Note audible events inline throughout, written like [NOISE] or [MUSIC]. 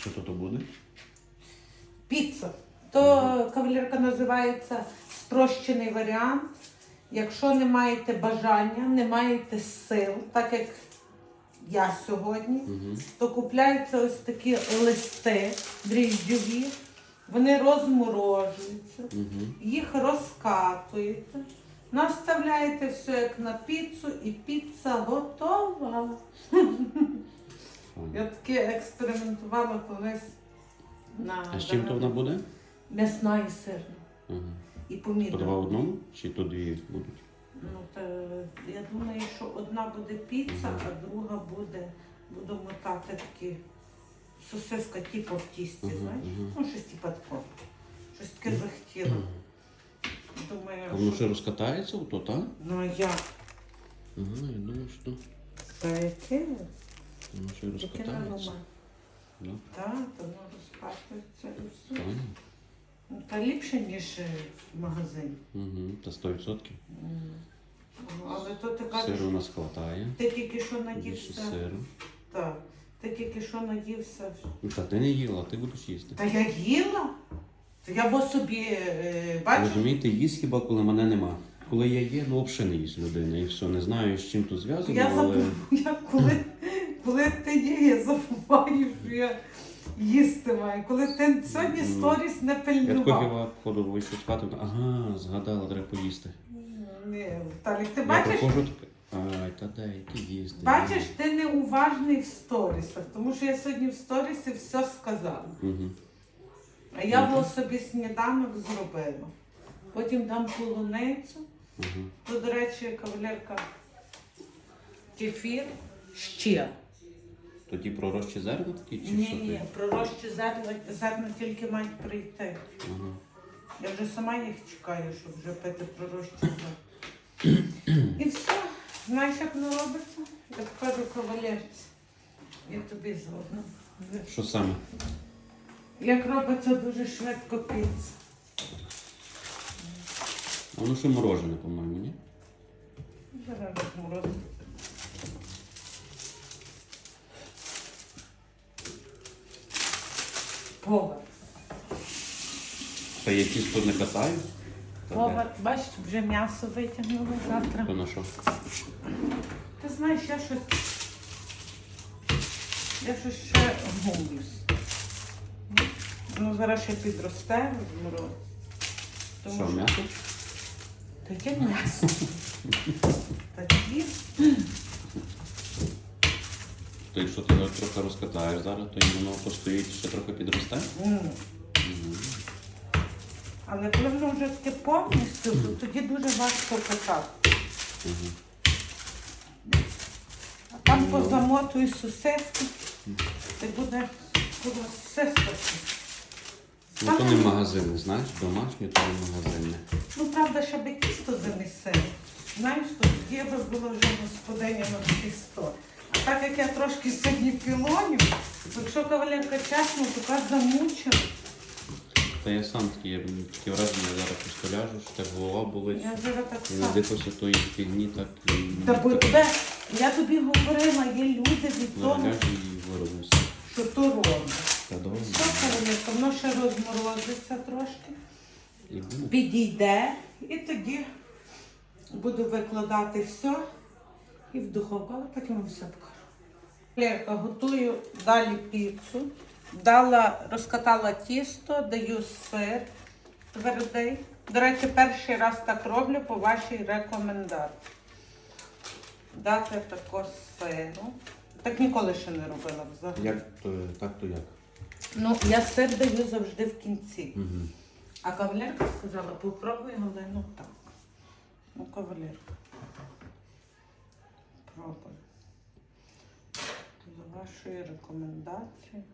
Що тут буде? Піца. То кавалерка називається спрощений варіант. Якщо не маєте бажання, не маєте сил, так як я сьогодні, Угу. то купляються ось такі листи дріжджові, вони розморожуються, Угу. їх розкатуєте, наставляєте все як на піцу, і піца готова. Я таки експериментувала колись на А з чим то вона буде? м'ясна і сирна. Ага. І То два в одному чи то дві будуть? Ну, та, я думаю, що одна буде піца, а друга буде, буду мотати такі сосиска, типу в тісті, Мгм, знаєш? мгм. Ну, щось типу такого. Щось таке захотіла. Думаю, А воно що... ще розкатається, ото, так? Ну, а як? Ага, я думаю, що Та яке? Воно ще й Яке розкатається. нормально. Да? Так, то воно розкатується і все. Правильно? Ну, Та ліпше, ніж е, в магазині. Угу. Та 100%. М. Ну, Але то ти кажеш, Сиру у нас хватає. ти тільки що Більше надівся. сиру. Так. Ти тільки що надівся. Ну, Та ти не їла, ти будеш їсти. Та я їла. Та я бо собі е, бачу. Розумієте, їсть хіба, коли мене нема. Коли я є, ну взагалі не їсть людина. І все, не знаю, з чим тут зв'язано, Я але забув, [LAUGHS] я коли, коли ти є, я забуваю, що я їсти маю. Коли ти сьогодні Ну, сторіс не я тако пильнував. хіба походу вийшов з хати, ага, згадала, треба поїсти. Ні, Віталік, ти Я бачиш, приходжу так, ай, та дай, ти їсти. бачиш, ти неуважний в сторісах, тому що я сьогодні в сторісі все сказала. Угу. А я було собі сніданок зробила. Потім дам полуницю. Угу. То, до речі, кавалерка кефір ще. Тоді пророщі зерна такі чи Ні, що ні, ти? пророщі зерна, зерна тільки мають прийти. Ага. Я вже сама їх чекаю, щоб вже пити пророщі зерна. І все. Знаєш, як воно робиться? Я покажу кавалерці. Я тобі згодна. Що саме? Як робиться дуже швидко піца. А воно ще морожене, по-моєму, ні? Зараз розморозити. Повар. Та я тісто не катаю. Та де? Повар, бачиш, вже м'ясо витягнули завтра. То на що? Ти знаєш, я щось. Я щось ще гублюсь. Ну, зараз ще підросте розмороз. Що, м'ясо? Таке м'ясо. [LAUGHS] Такі. То якщо ти трохи розкатаєш зараз, то і воно постоїть ще трохи підросте. М. Але коли воно вже таке повністю, то тоді дуже важко катати. Мгм. А там Ну. позамотуй сосиски, і буде сосиска. Ну то не магазинне, знаєш, домашнє, то не магазинне. Ну, правда, ще би тісто замісили. Знаєш, то тоді би було вже господиня на тісто. Так як я трошки сьогодні пілоню, якщо кавалерка чесно, то така замучена. Та я сам такий, я таке враження зараз просто ляжу, що так голова болить. Я зараз так І само. надихався тої фігні, так і Та бо тебе, я тобі говорила, є люди від того, ляжу і виробився. що то робить. Та добре. Що кавалерка, воно ще розморозиться трошки. І буде. підійде, і тоді буду викладати все і в духовку, але потім вам все покажу. Лерка, готую далі піцу. Дала, розкатала тісто, даю сир твердий. До речі, перший раз так роблю по вашій рекомендації. Дати тако сиру. Так ніколи ще не робила взагалі. Як то так, то як? Ну, я сир даю завжди в кінці. Угу. А кавалерка сказала, попробуй Галину так. Ну, кавалерка. Пробуй. За вашої рекомендації.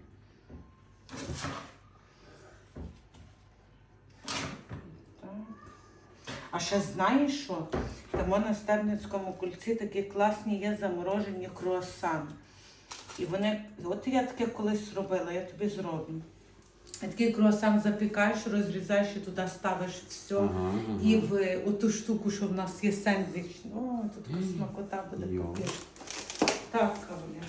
Так. А ще знаєш що? Там на Стебницькому кульці такі класні є заморожені круасани. І вони, от я таке колись робила, я тобі зроблю. Такий круасан запікаєш, розрізаєш і туди ставиш все. Ага, ага. І в оту штуку, що в нас є сендвіч. О, тут така смакота буде капець. Так, кавалер.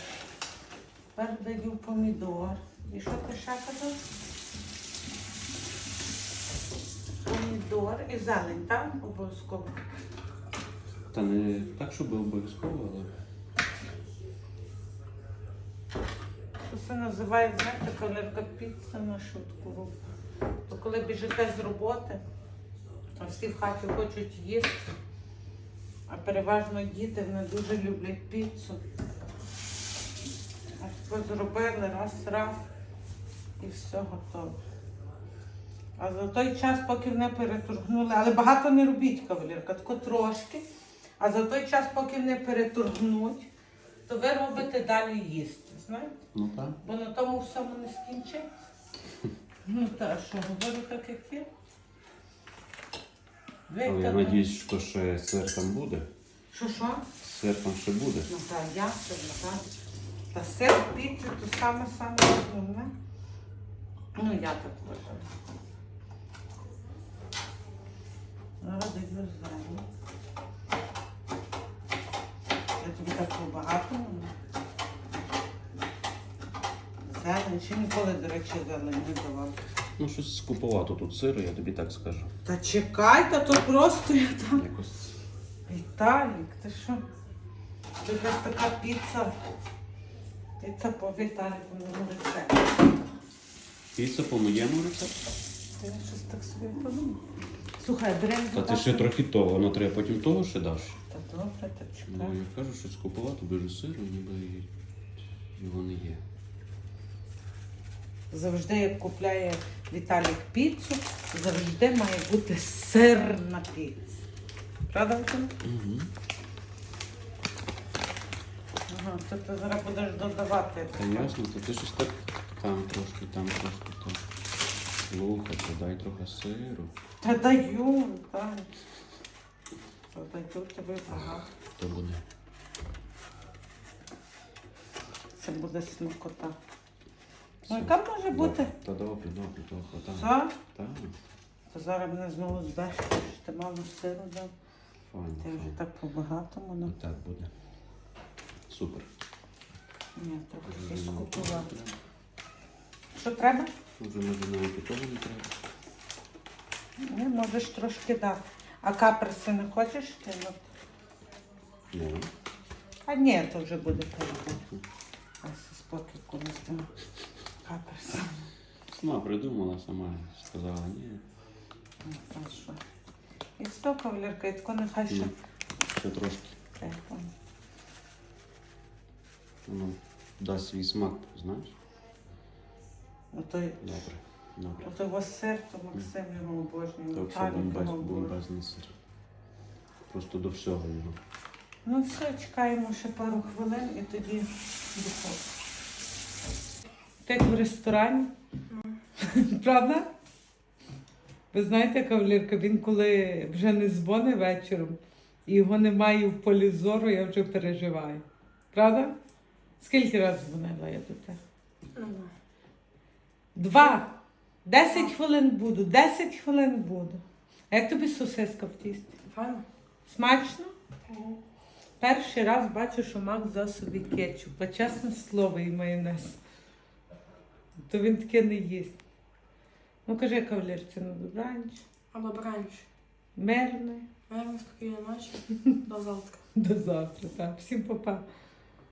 Тепер даю помідор. І що ти ще казав? Помідор і зелень, так? Обов'язково. Та не так, щоб обов'язково, але. Це називає, знаєте, кавалерка піца на шутку. То коли біжите з роботи, а всі в хаті хочуть їсти, а переважно діти не дуже люблять піцу. А тако зробили раз, раз і все готово. А за той час, поки не переторгнули, але багато не робіть кавалерка, тако трошки. А за той час, поки не переторгнуть, то ви робите далі їсти. Знаєте? Ну так. Бо на тому всьому не скінчиться. [LAUGHS] Ну та що, говорю так, як є. Але я надіюсь, що ще сир там буде. Що що? Сир там ще буде. Ну так, ясно, так. Та сир піти, то саме саме основне. Ну я так вважаю. Зараз даю. Я тобі так побагато. Зелень, ще ніколи, до речі, зелень не давав. Ну, щось скуповато тут сиру, я тобі так скажу. Та чекай, та то просто я там. Якось. Віталік, ти що? Це якась така піца. Піца по Віталіку на рецепті. Піца по моєму рецепту. Ти щось так собі подумав. Слухай, беремо Та ти ще трохи того, воно треба потім того ще даш. Та добре, та Ну, я кажу, що скуповато дуже сиру, ніби і його не є. Завжди, як купляє Віталік піцу, завжди має бути сирна піца. Правда, Віталік? Угу. Ага, то ти зараз будеш додавати. Та ясно, то ти щось так там трошки, там трошки, там. Слухай, то дай трохи сиру. Та даю, Віталік. Та даю тобі багато. То буде. Це буде смакота. Ну, яка може бути? Та добре, добре, то хватає. Все? Так, То зараз мене знову здаш, що ти мало сиру дав. файно. Ти вже так по-багатому. Ну, Так буде. Супер. ні, трохи Вже навіть не треба. Що треба? Вже може навіть і того не треба. Не, можеш трошки дати. А каперси не хочеш кинути? Ну, А ні, то вже буде перебір. А все спокій колись там каперси. сама придумала, сама сказала, ні, Ну, що. І все, кавалерка, і тако нехай ще. Ну. ще трошки. Воно дасть свій смак, знаєш? Отой, Добре, добре. отой вас сир, то Максим його обожнює. То все Віталік бомбез, його обожнює. бомбезний сир. Просто до всього його. Ну все, чекаємо ще пару хвилин і тоді духовку. Так в ресторані. Правда? Ви знаєте, кавалерка, він коли вже не дзвонить вечором і його немає в полі зору, я вже переживаю. Правда? Скільки разів дзвонила я до тебе? Два. Десять хвилин буду, десять хвилин буду. А як тобі сосиска в тісті? Файно. Смачно? Перший раз бачу, що Мак взяв собі кетчуп, а чесне слово і майонез. То він таке не їсть. Ну кажи кавалерці на добранч. Або бранч. Мирне. Наверное, спокійної ночі. [LAUGHS] До завтра. До завтра. Так. Всім па-па.